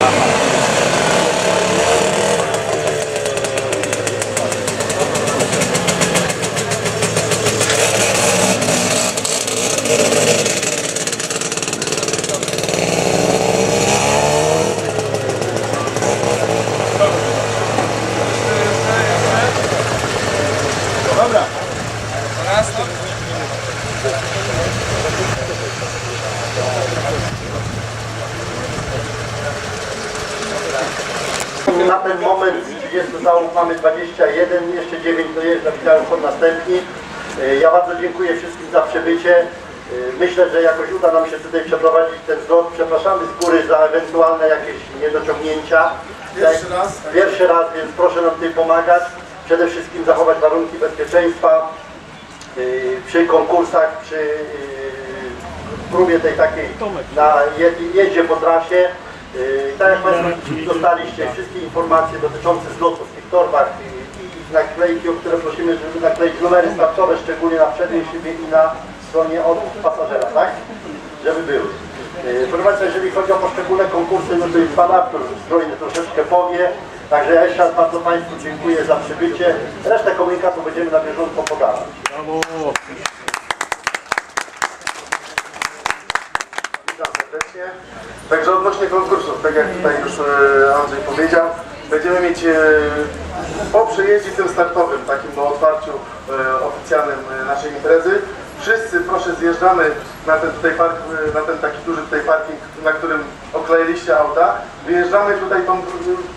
Uh -huh. Na ten moment z 30 załóg mamy 21, jeszcze 9 dojeżdża, widziałem są następni. E, Ja bardzo dziękuję wszystkim za przybycie. E, Myślę, że jakoś uda nam się tutaj przeprowadzić ten zlot. Przepraszamy z góry za ewentualne jakieś niedociągnięcia. Pierwszy raz. Pierwszy raz, więc proszę nam tutaj pomagać. Przede wszystkim zachować warunki bezpieczeństwa y, przy konkursach, przy próbie tej takiej na je- jeździe po trasie. Y, Tak jak Państwo dostaliście wszystkie informacje dotyczące zlotu w tych torbach i, i naklejki, o które prosimy, żeby nakleić numery startowe, szczególnie na przedniej szybie i na stronie od pasażera, tak? Żeby były. Y, Proszę Państwa, jeżeli chodzi o poszczególne konkursy, no to jest Pan Artur zbrojny troszeczkę powie. Także ja jeszcze raz bardzo Państwu dziękuję za przybycie. Resztę komunikatu będziemy na bieżąco pogadać. Witam serdecznie. Także odnośnie konkursów, tak jak tutaj już e, Andrzej powiedział, będziemy mieć e, po przejeździe tym startowym, takim no, otwarciu e, oficjalnym naszej imprezy, wszyscy proszę zjeżdżamy na ten tutaj park, na ten taki duży tutaj parking, na którym okleiliście auta, wyjeżdżamy tutaj tą,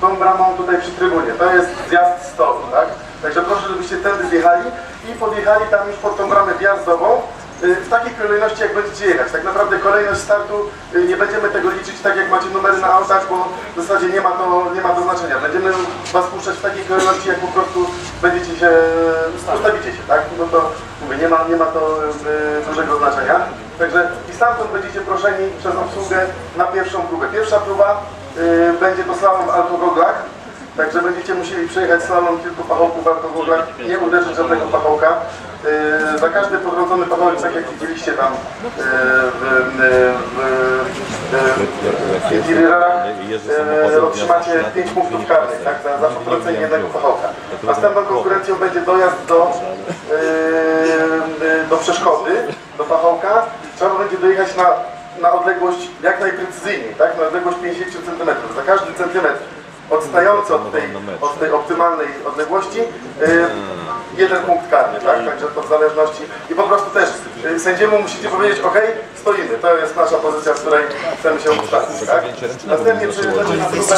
tą bramą tutaj przy trybunie, to jest zjazd z tak? Także proszę, żebyście tędy zjechali i podjechali tam już pod tą bramę wjazdową, w takiej kolejności, jak będziecie jechać. Tak naprawdę kolejność startu, y, nie będziemy tego liczyć tak, jak macie numery na autach, bo w zasadzie nie ma to, nie ma to znaczenia. Będziemy Was puszczać w takiej kolejności, jak po prostu będziecie się, ustawicie się, tak? No to mówię, nie ma, nie ma to y, dużego znaczenia. Także i stamtąd będziecie proszeni przez obsługę na pierwszą próbę. Pierwsza próba y, będzie to slalom w alkogoglach. Także będziecie musieli przejechać slalom kilku pachołków w alkoholach, nie uderzyć żadnego pachołka. Yy, za każdy podrącony pachołek, tak jak widzieliście tam yy, w, w, w, w yy, otrzymacie 5 punktów karnych tak, za, za potrącenie jednego pachołka. Następną konkurencją będzie dojazd do, yy, do przeszkody, do pachołka. Trzeba będzie dojechać na, na odległość jak najprecyzyjniej, tak, na odległość 50 cm. Za każdy centymetr odstający od tej, od tej optymalnej odległości y, jeden punkt karny, tak? Także to w zależności i po prostu też y, sędziemu musicie powiedzieć ok, stoimy, to jest nasza pozycja, w której chcemy się ustawić, tak? Następnie przyjeżdżacie na próbę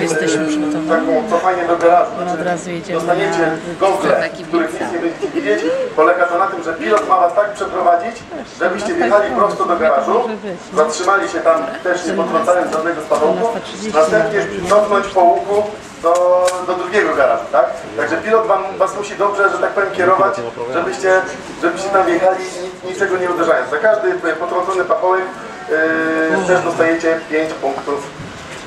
jesteśmy przygotowani. taką cofanie do garażu. No jedziemy Dostaniecie gogle, taki których nic nie będziecie widzieć. Polega to na tym, że pilot ma was tak przeprowadzić, żebyście wjechali prosto do garażu, zatrzymali się tam też nie potrącając żadnego z pachołków, następnie cofnąć po łuku do, do drugiego garażu, tak? Także pilot wam, was musi dobrze, że tak powiem, kierować, żebyście, żebyście tam wjechali nic, niczego nie uderzając. Za każdy e, potrącony pachołek yy, też dostajecie 5 punktów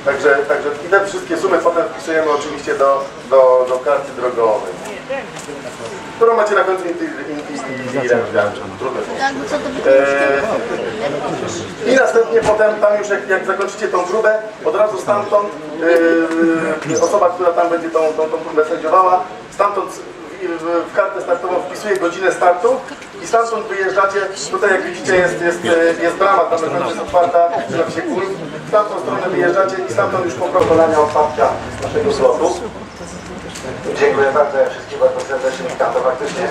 Także, także i te wszystkie sumy potem wpisujemy oczywiście do, do, do karty drogowej. Którą macie na końcu indywidualną. Trudne. Tak, I następnie potem tam już jak, jak zakończycie tą próbę, od razu stamtąd yy, osoba, która tam będzie tą, tą, tą próbę sędziowała, stamtąd w, w, kartę startową wpisuje godzinę startu i stamtąd wyjeżdżacie, tutaj jak widzicie jest, jest, e, jest brama, tam na końcu jest otwarta, się kul, w tamtą stronę wyjeżdżacie i stamtąd już po prokolania otwarcia naszego zlotu. Dziękuję bardzo, ja wszystkich bardzo serdecznie witam, to faktycznie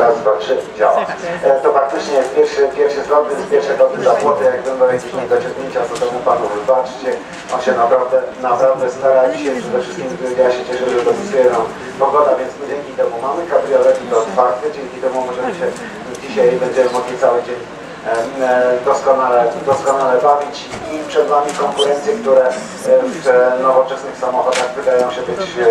raz, dwa, trzy, działa. E, To faktycznie jest pierwszy, pierwszy zlot, więc pierwsze loty za płoty, jak będą jakieś niedociągnięcia, to temu panu wybaczcie. On się naprawdę, naprawdę stara dzisiaj przede wszystkim ja się cieszę, że dopisuje nam pogoda, więc my dzięki temu mamy kabriolet to otwarte, dzięki temu możemy się dzisiaj będziemy mogli cały dzień doskonale, doskonale bawić i przed Wami konkurencje, które e, w nowoczesnych samochodach wydają się być e,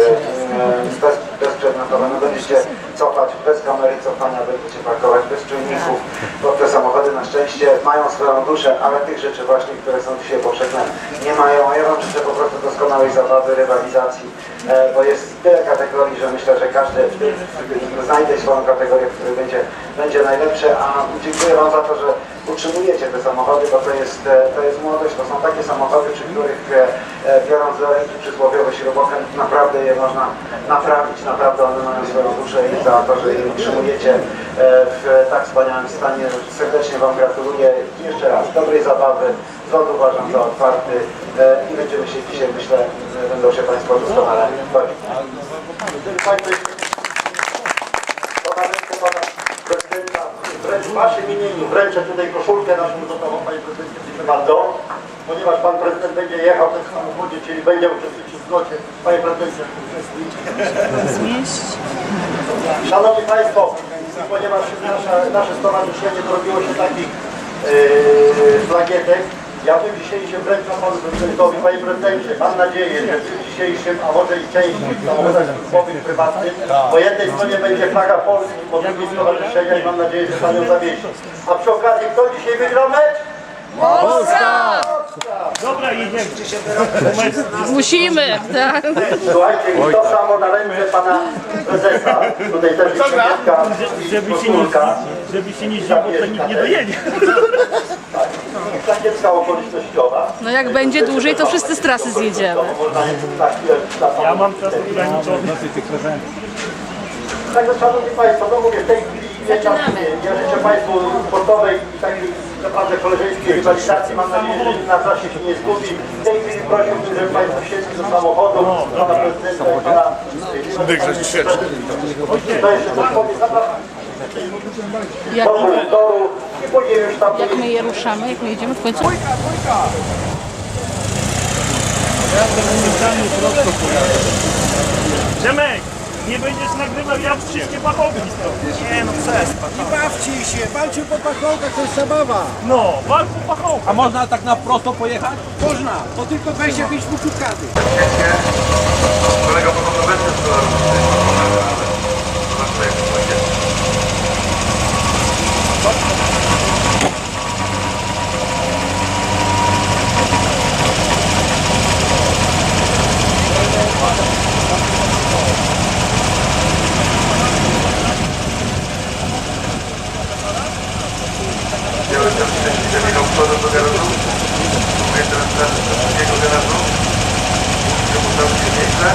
bez, bezprzedmiotowe. No będziecie cofać bez kamery cofania, będziecie parkować bez czujników, bo te samochody na szczęście mają swoją duszę, ale tych rzeczy właśnie, które są dzisiaj powszechne nie mają. A ja Wam życzę po prostu doskonałej zabawy, rywalizacji, e, bo jest tyle kategorii, że myślę, że każdy w tym znajdzie swoją kategorię, w której będzie, będzie najlepszy, a dziękuję Wam za to, że utrzymujecie te samochody, bo to jest, e, to jest młodość, to są takie samochody, przy których e, e, biorąc do ręki przysłowiowy śrubokręt, naprawdę je można naprawić, naprawdę one mają swoją duszę i za to, że je utrzymujecie e, w tak wspaniałym stanie. Serdecznie Wam gratuluję. Jeszcze raz dobrej zabawy, zlot uważam za otwarty e, i będziemy się dzisiaj, myślę, e, będą się Państwo doskonale bawić. Jeżeli Państwo Pana rękę Pana Prezydenta, wręcz w Waszym imieniu wręczę tutaj koszulkę naszą złotową Panie Prezydencie, proszę bardzo, ponieważ Pan Prezydent będzie jechał w tym samochodzie, czyli będzie uczestniczył w zlocie. Panie Prezydencie, Zmieść. Szanowni Państwo, ponieważ nasza, nasze stowarzyszenie zrobiło się takich yy, plagietek, ja w dniu dzisiejszym wręczam Panu Prezydentowi, Panie Prezydencie, mam nadzieję, że w dniu dzisiejszym, a może i częściej w samochodach służbowych, prywatnych, po jednej stronie będzie flaga Polski, po drugiej stowarzyszenia i mam nadzieję, że Pan ją zawiesi. A przy okazji, kto dzisiaj wygrał mecz? Dobra, jedziemy. Musimy, tak? Słuchajcie, i to samo na ręce Pana Prezesa. Tutaj też jest się żeby się nie zdziwił, to nikt nie dojedzie. Plakietka okolicznościowa. No jak będzie dłużej, to wszyscy z trasy zjedziemy. Ja mam czas ograniczony. Także szanowni Państwo, no mówię, w tej chwili ja życzę Państwu sportowej i takiej naprawdę koleżeńskiej rywalizacji. Mam nadzieję, że na czasie się nie zgubi. W tej chwili prosiłbym, żeby Państwo wsiedli do samochodu, Pana Prezydenta i Pana... Wygrzeć To jeszcze coś powie, Jak, jak my je ruszamy, jak my jedziemy w końcu? Przemek, nie będziesz nagrywał jak wszystkie pachołki. Nie no, przestań. Nie bawcie się, walcie po pachołkach, to jest zabawa. No, walcz po pachołku. A można tak na prosto pojechać? Można, to tylko 25 punktów karty. Kolega podobno będzie do garażu. Mówię teraz wracam do drugiego garażu. Że mu tam się nieźle.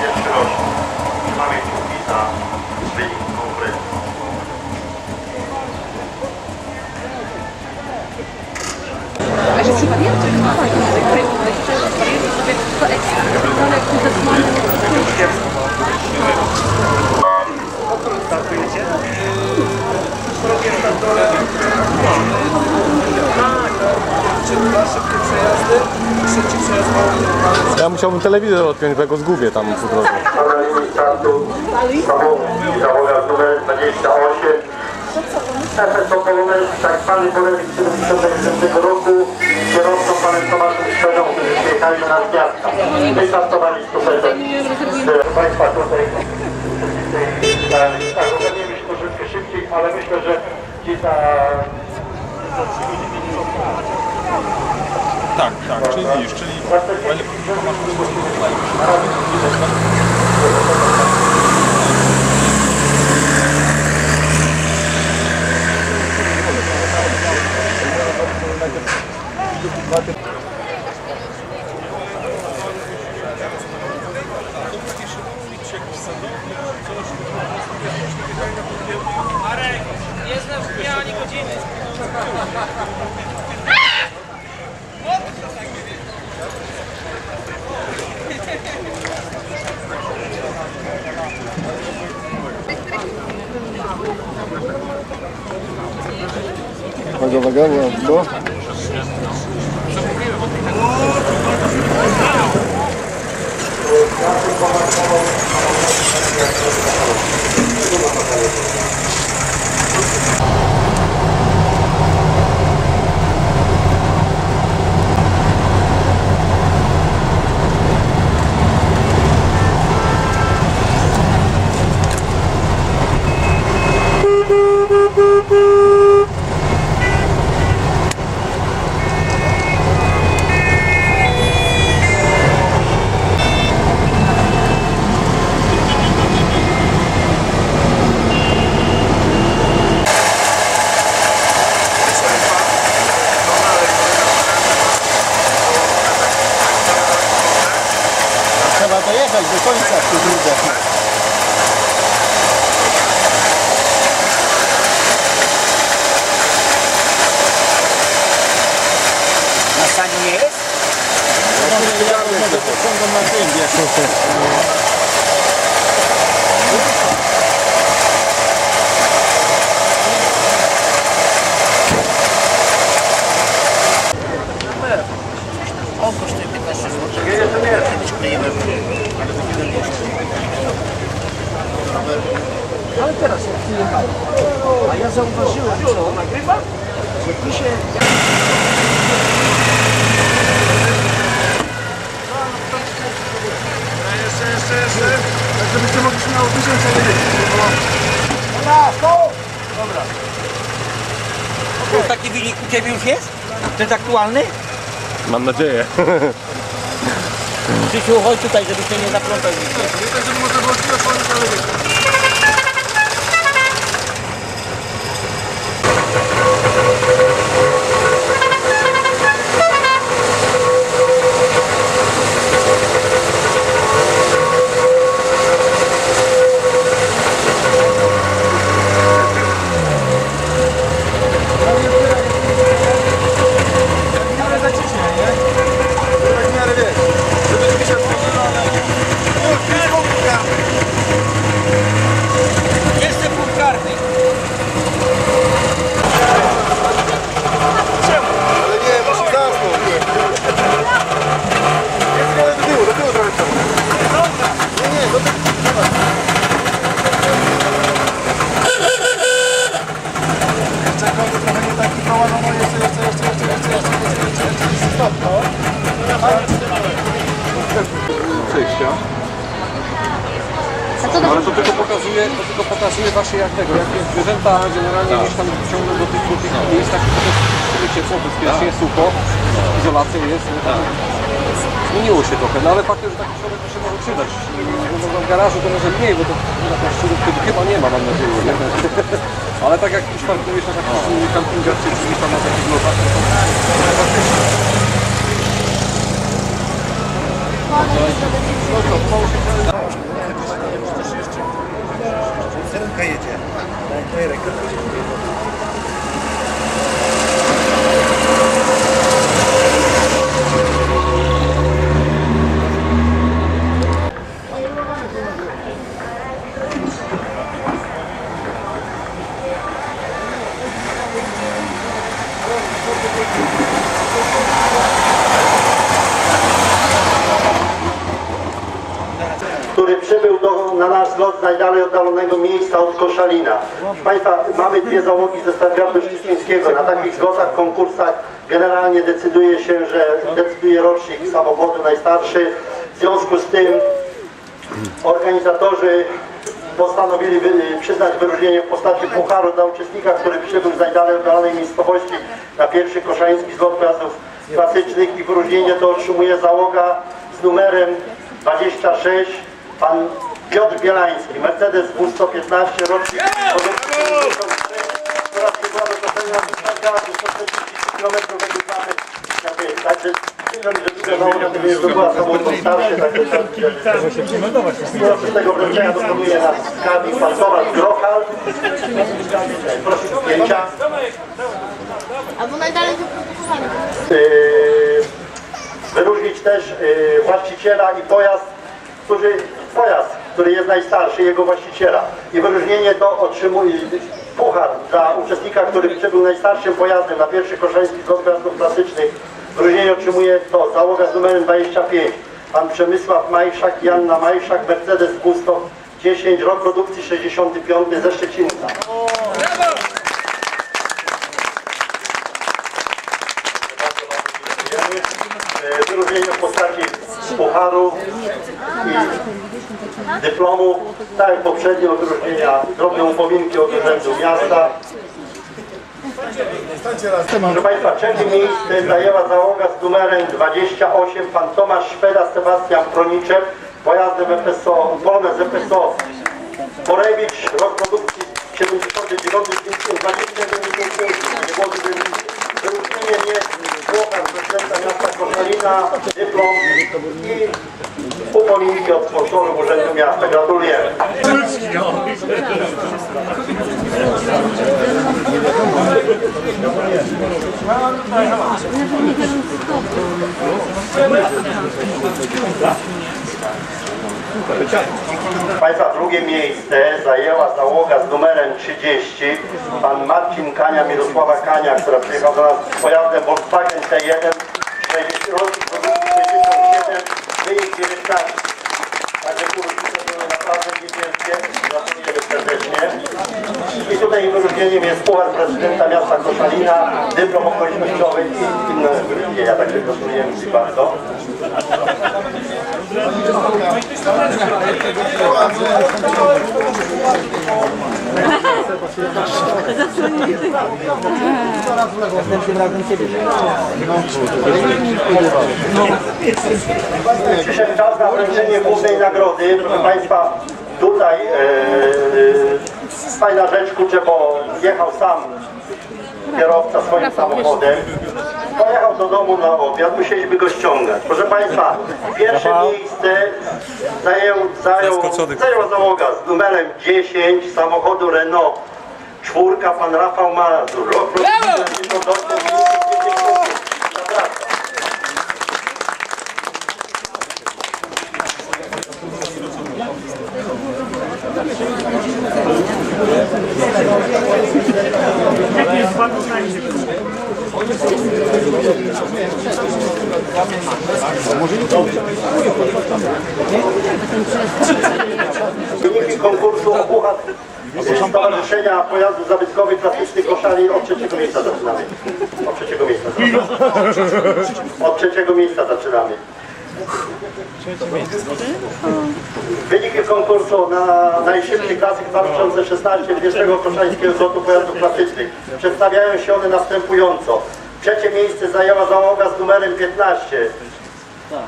Pierwszy rocznik. Mamy kciuki za wynik konkurencji. A że przypadkiem to jest spokojnie, jak projektujesz, jeszcze zwariujesz sobie to ekstra. Ale jak tu zesłamy, Ja musiałbym telewizor odpiąć, bo ja go zgubię tam po drodze. Na linii startu samochód zawodach numer 28. Efekt Sokolowy, tak zwany Borewik 70 roku, kierowcą panem Tomaszem Szwedą, którzy przyjechali do nas miasta. Wystartowali z Kupetem. Proszę Państwa, tutaj tak, ogarniemy się troszeczkę szybciej, ale myślę, że ci za... Tak, tak, czyli widzisz, czyli Uwaga, uwaga, bo... প্রচুর দেখা On kosztuje 15 zł. Kiedyś kleiłem, ale to jeden kosztuje. Ale teraz jak chwilę A ja zauważyłem, co nagrywa, że tu się... Jeszcze, jeszcze, jeszcze. Tak żebyście mogli śmiało tysiące Dobra, stop! Dobra. To taki wynik u Ciebie już jest? Ten aktualny? Mam nadzieję. Krzysiu, chodź tutaj, żeby się nie zaplątał. Tak, żeby można było ale zwierzęta generalnie gdzieś tam ciągną do tych, do tych miejsc, tak to jest wtedy ciepło, bezpiecznie, sucho, izolacja jest. No, tak. Zmieniło się trochę, no ale fakt, że taki człowiek to się może przydać. No, no, w garażu to może mniej, bo to na tą szczurów wtedy chyba nie ma, mam nadzieję. Nie? Ale tak jak już parkujesz na takich kampingach, czy gdzieś tam na takich lotach, no to senin kayacaksın. Ben kayarak kırpacağım. Na nasz zlot z najdalej oddalonego miejsca od Koszalina. Proszę Państwa, mamy dwie załogi ze Stargardu Szczecińskiego. Na takich zlotach, konkursach generalnie decyduje się, że decyduje rocznik samochodu najstarszy. W związku z tym organizatorzy postanowili wy, przyznać wyróżnienie w postaci pucharu dla uczestnika, który przybył z najdalej oddalonej miejscowości na pierwszy koszański zlot pojazdów klasycznych i wyróżnienie to otrzymuje załoga z numerem 26, pan Piotr Bielański, Mercedes W115, rocznik produkcji 53, oraz przykładu koszenia Stargardu, 143 km wykonany na bieg. Także przyjmę, że druga załoga to jest była samochód starszy, także tam z tego wręczenia dokonuje nas skarbnik pan Tomasz Grochal. Proszę zdjęcia. Albo najdalej. Yy, wyróżnić też yy, właściciela i pojazd, który, pojazd, który jest najstarszy, jego właściciela. I wyróżnienie to otrzymuje puchar dla uczestnika, który przybył najstarszym pojazdem na pierwszy koszański zlot pojazdów klasycznych. Wyróżnienie otrzymuje to załoga z numerem 25. Pan Przemysław Majszak, Janna Majszak, Mercedes Gusto 10, rok produkcji 65 ze Szczecinca. Wyróżnienie w postaci pucharu dyplomu, tak jak poprzednio wyróżnienia, drobne upominki od Urzędu Miasta. Proszę Państwa, trzecie miejsce zajęła załoga z numerem 28, pan Tomasz Szpeda, Sebastian Proniczek, pojazdem FSO, Polonez FSO Porewicz, rok produkcji 79, 521 punktów, młody wyróżnienie Włochar, prezydenta miasta Koszalina, dyplom i upominki od sponsorów Urzędu Miasta. Gratuluję. Państwa, drugie miejsce zajęła załoga z numerem 30, pan Marcin Kania, Mirosława Kania, która przyjechała do nas z pojazdem Volkswagen T1, 60, rocznik produkcji 67, wynik 19. Także różnice były naprawdę niewielkie, gratulujemy serdecznie. Kolejnym wyróżnieniem jest Puchar Prezydenta Miasta Koszalina, dyplom okolicznościowy i inne wyróżnienia, także gratulujemy Ci bardzo. Przyszedł czas na wręczenie głównej nagrody. Proszę Państwa, tutaj e, fajna rzecz, kurczę, bo jechał sam kierowca swoim samochodem. Pojechał do domu na obiad, musieliśmy go ściągać. Proszę Państwa, pierwsze miejsce zajął, zajął, zajął załoga z numerem 10 samochodu Renault. Czwórka, pan Rafał Mazur. Rok roczny, 98, Zapraszam. Jaki jest pan? Wyniki konkursu Opucha Stowarzyszenia Pojazdów Zabytkowych Klasycznych Koszali od trzeciego miejsca zaczynamy. Od trzeciego miejsca zaczynamy. Od trzeciego miejsca zaczynamy. Wyniki konkursu na najszybszy klasyk 2016 pierwszego koszańskiego zlotu pojazdów klasycznych. Przedstawiają się one następująco. Trzecie miejsce zajęła załoga z numerem 15.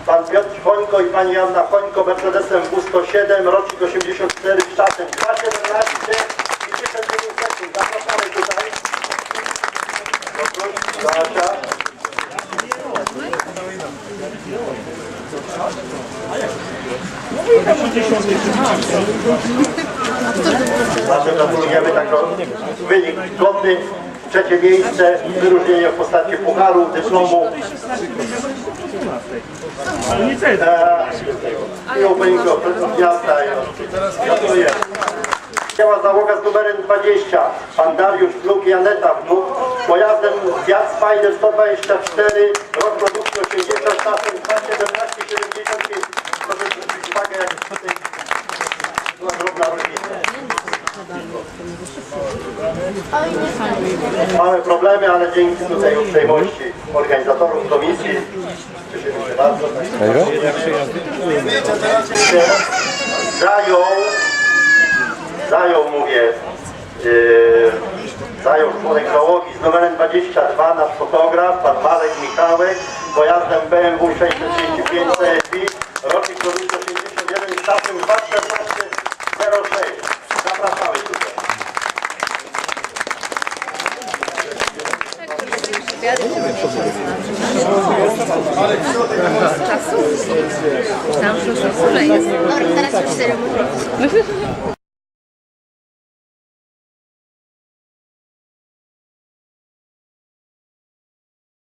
Pan Piotr Hońko i pani Janna Hońko Mercedesem W107, rocznik 84 z czasem 2.17 i 59 sekund. Zapraszamy tutaj. Bardzo gratulujemy tak wynik godny. Trzecie miejsce, wyróżnienie w postaci pucharu, dyplomu. Eee, i openingu od miasta. Gratuluję. Działa załoga z numerem 20. Pan Dariusz Wnuk i Aneta Wnuk. Pojazdem Fiat Spider 124, rok produkcji 80, czasem 217,75. Proszę zwrócić uwagę, jak tutaj była drobna różnica. Mamy problemy, ale dzięki tutaj uprzejmości organizatorów komisji. Cieszymy się bardzo. Zajął, zajął mówię, yy, zajął członek załogi z numerem 22 nasz fotograf, pan Marek Michałek, pojazdem BMW 635 CSI, rocznik produkcji 81 z czasem 21406. Zapraszamy tutaj. Myślałam, że już w ogóle jest. Teraz już 4